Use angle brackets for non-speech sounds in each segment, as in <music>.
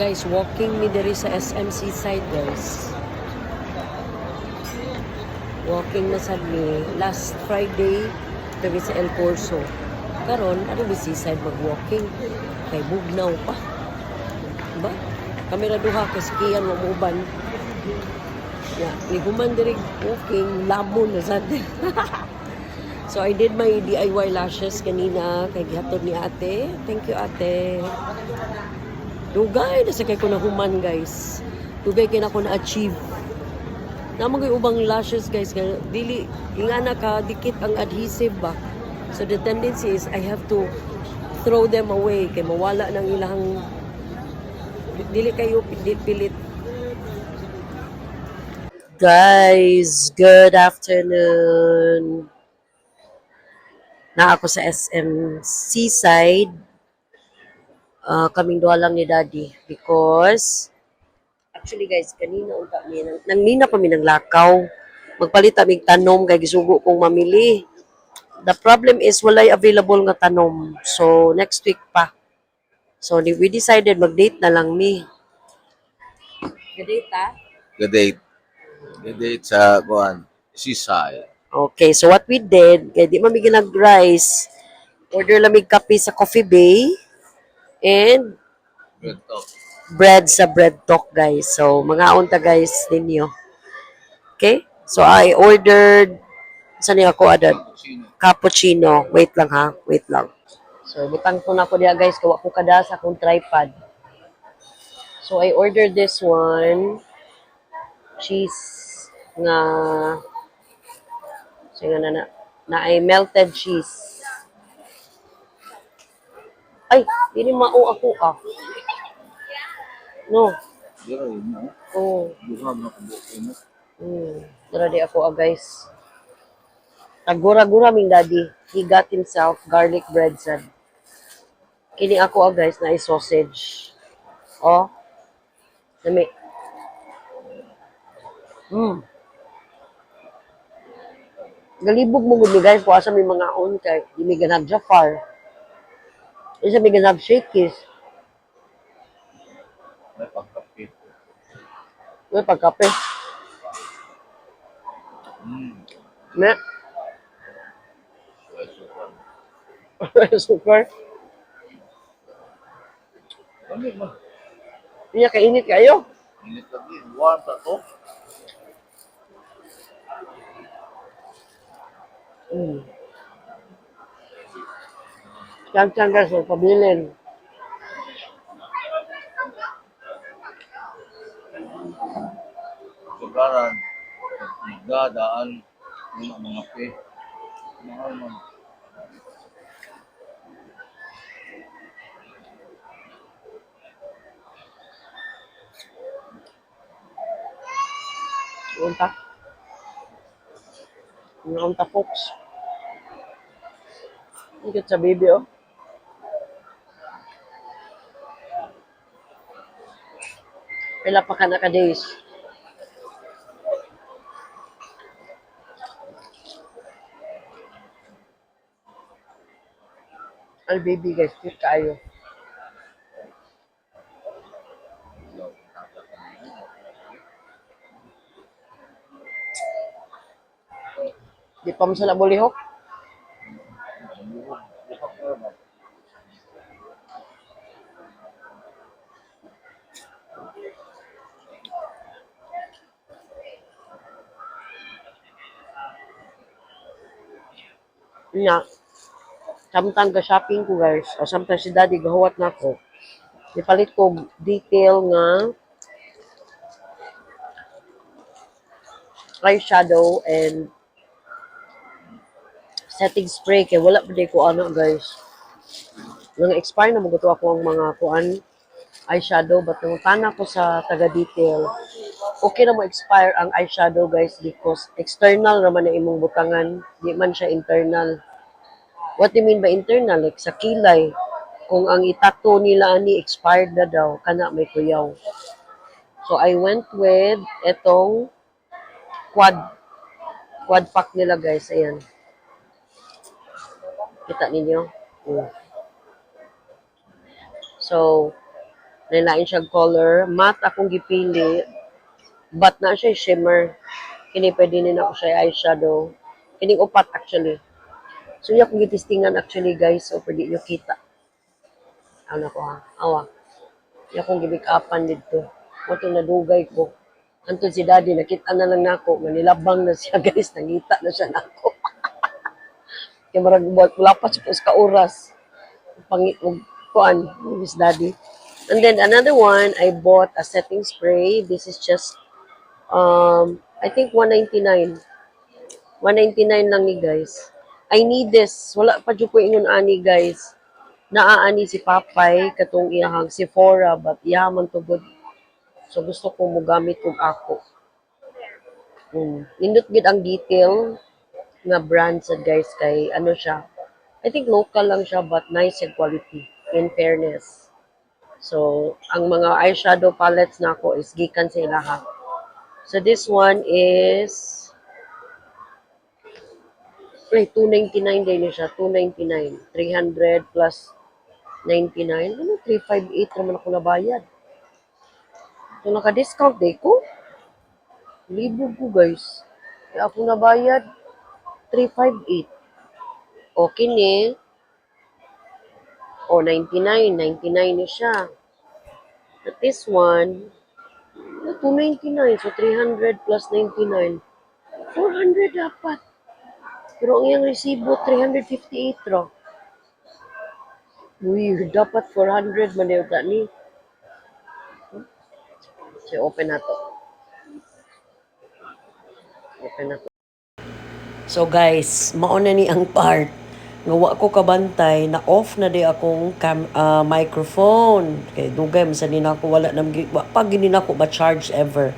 Guys, walking mi diri sa SMC side, guys. Walking na sad mi last Friday diri sa El Corso. Karon, ano bi seaside mag-walking? Kay bugnaw pa. Diba? Kami ra duha kasi kiyan mo uban. Ya, iguman diri walking labon na sad. <laughs> so I did my DIY lashes kanina kay gihatod ni ate. Thank you ate. Dugay na sa kay ko nahuman guys. Dugay kay na ko na-achieve. Namang yung ubang lashes guys, kaya dili ingana ka dikit ang adhesive ba. So the tendency is I have to throw them away kay mawala ng ilang dili kayo pilit-pilit. Guys, good afternoon. Na ako sa SM Seaside uh, kaming duha lang ni Daddy because actually guys kanina unta mi nang nangmina pa mi ng lakaw magpalit ta mig tanom kay gisugo kong mamili the problem is walay available nga tanom so next week pa so we decided mag-date na lang mi Ga-date ah? Good date. Good date sa kuan. Seaside. Okay, so what we did, kaya di mami ginag-rice, order lamig kape sa Coffee Bay, and Good talk. bread sa bread talk guys. So, mga unta guys ninyo. Okay? So, I ordered, saan niya ako? Sino? Cappuccino. Wait lang ha. Wait lang. So, butang ko na ko diya guys. Kawa ko kada sa akong tripod. So, I ordered this one. Cheese nga so, nga na, na, na ay melted cheese. Ay, hindi mao ako ah. No. Dira. Oh. Duha na kabuo mo. Hmm. Tara di ako ah, guys. Tagura-gura ming daddy. He got himself garlic bread sad. Kini ako ah, guys na sausage. Oh. Dami. Hmm. Galibog mo gud guys kung asa may mga on kay di may ganag Jafar. Isa may ganag shakies. May pagkapit. May pagkape. Well, so, Super. Ano mo? Iya kainit kayo. Init lagi. Warm pa to. Mm. Yan-yan guys, so, pabilin. Sugaran. Nagdadaan. Mga mga pe. Mahal man. Unta. Unta folks. Ikot sa baby oh. Pila pa ka na ka days. Al baby guys, cute kayo. Di pa mo sila bulihok. Nya, samtang ka shopping ko guys, o samtang si daddy gahuwat na ko, nipalit ko detail nga eyeshadow and setting spray. Kay wala pa ko ano guys. Nang expire na maguto ako ang mga kuan eyeshadow. But nung tana ko sa taga detail okay na mo expire ang eyeshadow guys because external naman na imong butangan. Di man siya internal what do you mean by internal like sa kilay kung ang itato nila ani expired na daw kana may kuyaw so I went with etong quad quad pack nila guys ayan kita ninyo Mm. so Nilain siya color. Matte akong gipili. But na siya shimmer. Kini pwede din ako siya eyeshadow. Kining upat actually. So yung akong gitistingan actually guys. So pwede nyo kita. Ano ko ha? Awa. Yung akong gimikapan dito. Wato nadugay ko. Antun si daddy, nakita na lang nako. Manilabang na siya <laughs> guys. Nangita na siya nako. <laughs> Kaya marag wala pa sa ka oras. Pangi, ug- kuan, Miss Daddy. And then another one, I bought a setting spray. This is just, um, I think 199. 199 lang ni guys. I need this. Wala pa dyan ko ingon ani guys. Naaani si Papay katong iyahang Sephora but iyaman to good. So gusto ko mo gamit kung ako. Mm. Nindot gid ang detail nga brand sa guys kay ano siya. I think local lang siya but nice and quality in fairness. So, ang mga eyeshadow palettes na ako is gikan sa ilaha. So, this one is Ay, 299 din siya. 299. 300 plus 99. Ano, 358 naman ako nabayad. So, naka-discount day ko. Libo ko, guys. Kaya ako nabayad. 358. Okay ni. O, 99. 99 na siya. At this one, na 299. So, 300 plus 99. 400 dapat. Pero ang iyang resibo, 358 ro. Weird. Dapat 400 man yun ni. So, open na to. Open na to. So guys, mauna ni ang part nga wa ko kabantay na off na di akong cam, ah, microphone. Kay dugay man sa din ako wala nam wa pa gini ba charge ever.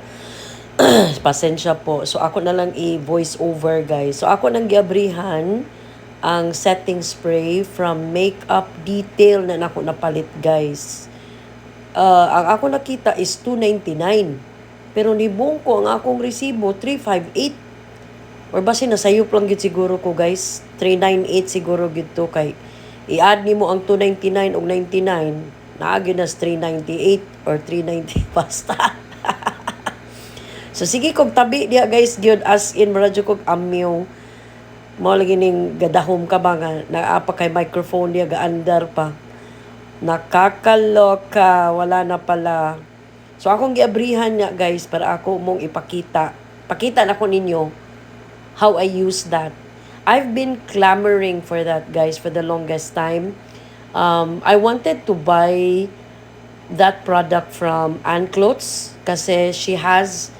<clears throat> Pasensya po. So ako na lang i-voice over guys. So ako nang giabrihan ang setting spray from Makeup Detail na nako napalit guys. Uh, ang ako nakita is 299. Pero nibong ko ang akong resibo 358. Or basi nasayop lang gid siguro ko guys. 398 siguro gid to kay i-add nimo ang 299 ug 99 naagi na sa 398 or 390 <laughs> basta. So sige kog tabi diya guys gyud as in radyo kog amyo. Mao lagi ning gadahom ka ba nga naapa kay microphone diya gaandar pa. Nakakaloka, wala na pala. So akong giabrihan niya guys para ako mong ipakita. Pakita na ko ninyo how I use that. I've been clamoring for that, guys, for the longest time. Um, I wanted to buy that product from Ann Clothes kasi she has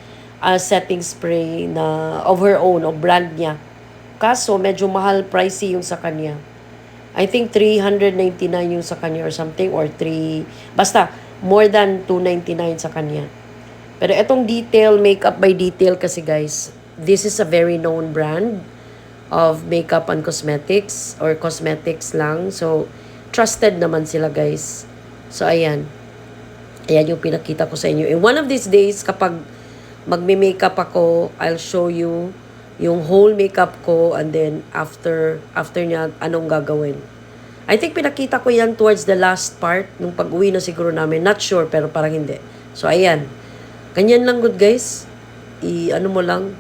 a setting spray na of her own, o brand niya. Kaso, medyo mahal pricey yung sa kanya. I think 399 yung sa kanya or something or 3 basta more than 299 sa kanya. Pero etong detail, makeup by detail kasi guys, this is a very known brand of makeup and cosmetics or cosmetics lang. So, trusted naman sila guys. So, ayan. Ayan yung pinakita ko sa inyo. In one of these days, kapag magme-makeup ako, I'll show you yung whole makeup ko and then after after niya anong gagawin. I think pinakita ko yan towards the last part nung pag-uwi na siguro namin. Not sure pero parang hindi. So ayan. Ganyan lang good guys. I ano mo lang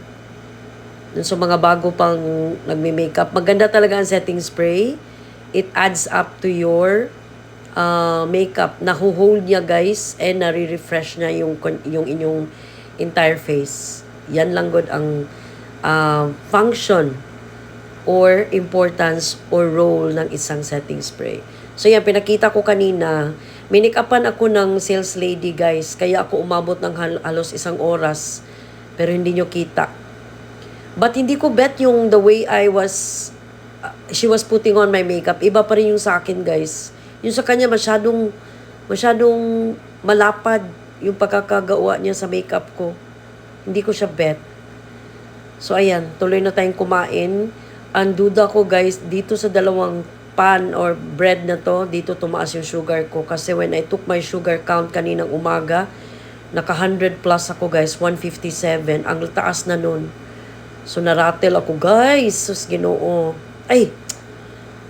sa mga bago pang nagme-makeup. Maganda talaga ang setting spray. It adds up to your uh, makeup. Nahuhold niya guys and nare-refresh niya yung, yung inyong entire face. Yan lang good ang uh, function or importance or role ng isang setting spray. So yan, pinakita ko kanina, minikapan ako ng sales lady guys, kaya ako umabot ng hal- halos isang oras, pero hindi nyo kita. But hindi ko bet yung the way I was, uh, she was putting on my makeup, iba pa rin yung sa akin guys. Yung sa kanya masyadong, masyadong malapad yung pagkakagawa niya sa makeup ko. Hindi ko siya bet. So ayan, tuloy na tayong kumain. Ang duda ko guys, dito sa dalawang pan or bread na to, dito tumaas yung sugar ko. Kasi when I took my sugar count kaninang umaga, naka 100 plus ako guys, 157. Ang taas na nun. So naratel ako guys, sus ginoo. Ay,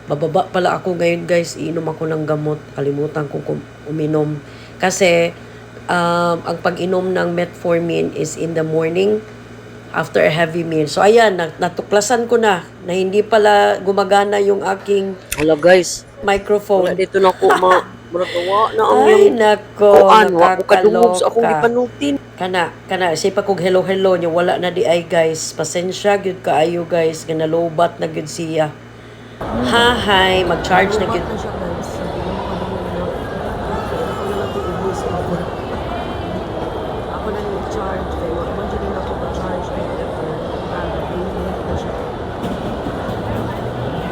bababa pala ako ngayon guys, iinom ako ng gamot. Kalimutan ko kum- uminom. Kasi um, ang pag-inom ng metformin is in the morning after a heavy meal. So ayan, nat- natuklasan ko na na hindi pala gumagana yung aking Hala guys, wala microphone. dito na ko ma <laughs> muratawa na ang Ay, yung nako, kuan wa ko kadungog sa akong gipanutin. Kana, kana, siya pa kog hello-hello niya, wala na di ay guys. Pasensya, gyud kaayo guys, nga nalobat na gyud siya. Ha, hi, mag-charge na gyud. Ako na yung charge, kaya wag man dyan ako pa-charge kay Pepper. Para pinili na siya.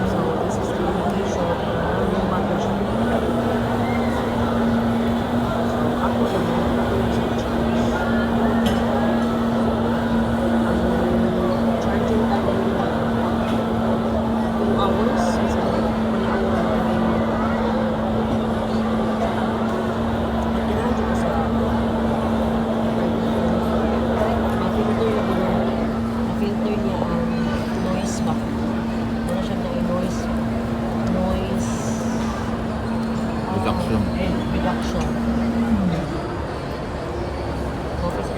So, this is the indication na lumat na siya. So, ako na yung ako yung sa charge. Ang charging time nila, two hours, so one hour na kami. Kailangan ko sa ma-filter niya niya ma-filter niya ang noise ba wala siya na noise noise ah, Reduction. eh, reduction okay sa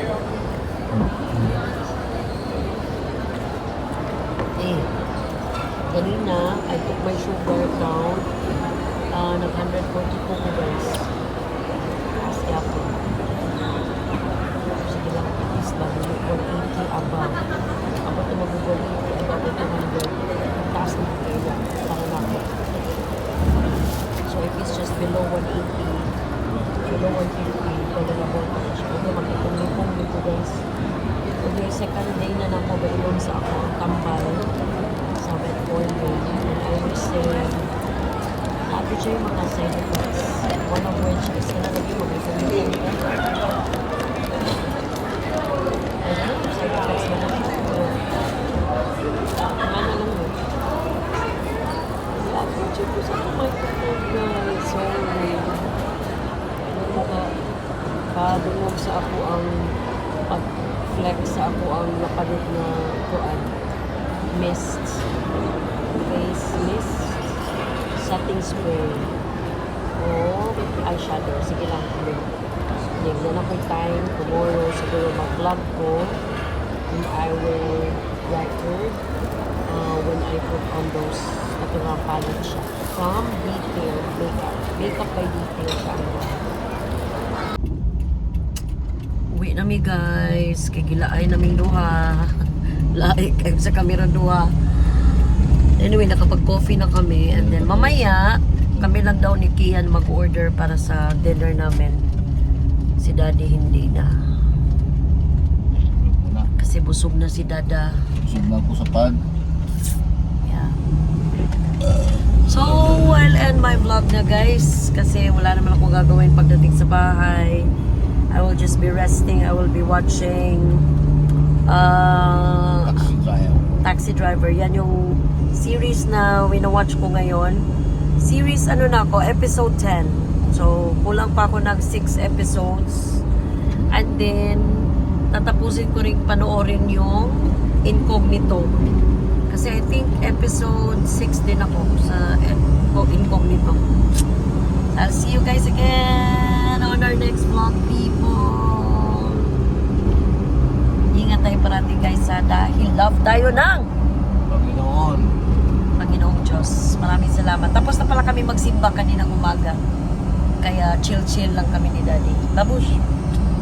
eh kanina I took my sugar down uh, nag 140 po ko guys as ako sige lang is ba 180 above. Abot na mag-180 above ito 100 taas na kaya para na ako so if it's just below 180 below 150 pwede na mo pwede magkitong-lipong dito guys. Okay, second day na na ako bailon sa ako ang tambal sa metformin and I would say Nabi siya yung mga side effects. One of which is na ko. Ay, ano yung side effects na ka, kadungog sa ako ang pag-flex sa ako ang napalit na kuan. Mist. Face mist setting spray o eyeshadow. Sige lang. Yung na na time tomorrow siguro mag-vlog ko and I will record uh, when I put on those ito nga palette siya. From Detail Makeup. Makeup by Detail siya. Uwi na mi guys. Kay gilaay naming duha. <laughs> Laik kayo sa kamera duha. Anyway, nakapag-coffee na kami. And then, mamaya, kami lang daw ni Kian mag-order para sa dinner namin. Si Daddy hindi na. Kasi busog na si Dada. Busog na ako sa pag. Yeah. So, I'll end my vlog na guys. Kasi wala naman ako gagawin pagdating sa bahay. I will just be resting. I will be watching uh, Taxi driver. Taxi Driver. Yan yung series na wina-watch ko ngayon. Series ano na ako, episode 10. So, kulang pa ako ng 6 episodes. And then, tatapusin ko rin panoorin yung Incognito. Kasi I think episode 6 din ako sa Incognito. I'll see you guys again on our next vlog, people. Tayo parati guys ha, dahil love tayo ng Panginoon. Panginoong Diyos. Maraming salamat. Tapos na pala kami magsimba kaninang umaga. Kaya chill-chill lang kami ni Daddy. Babush!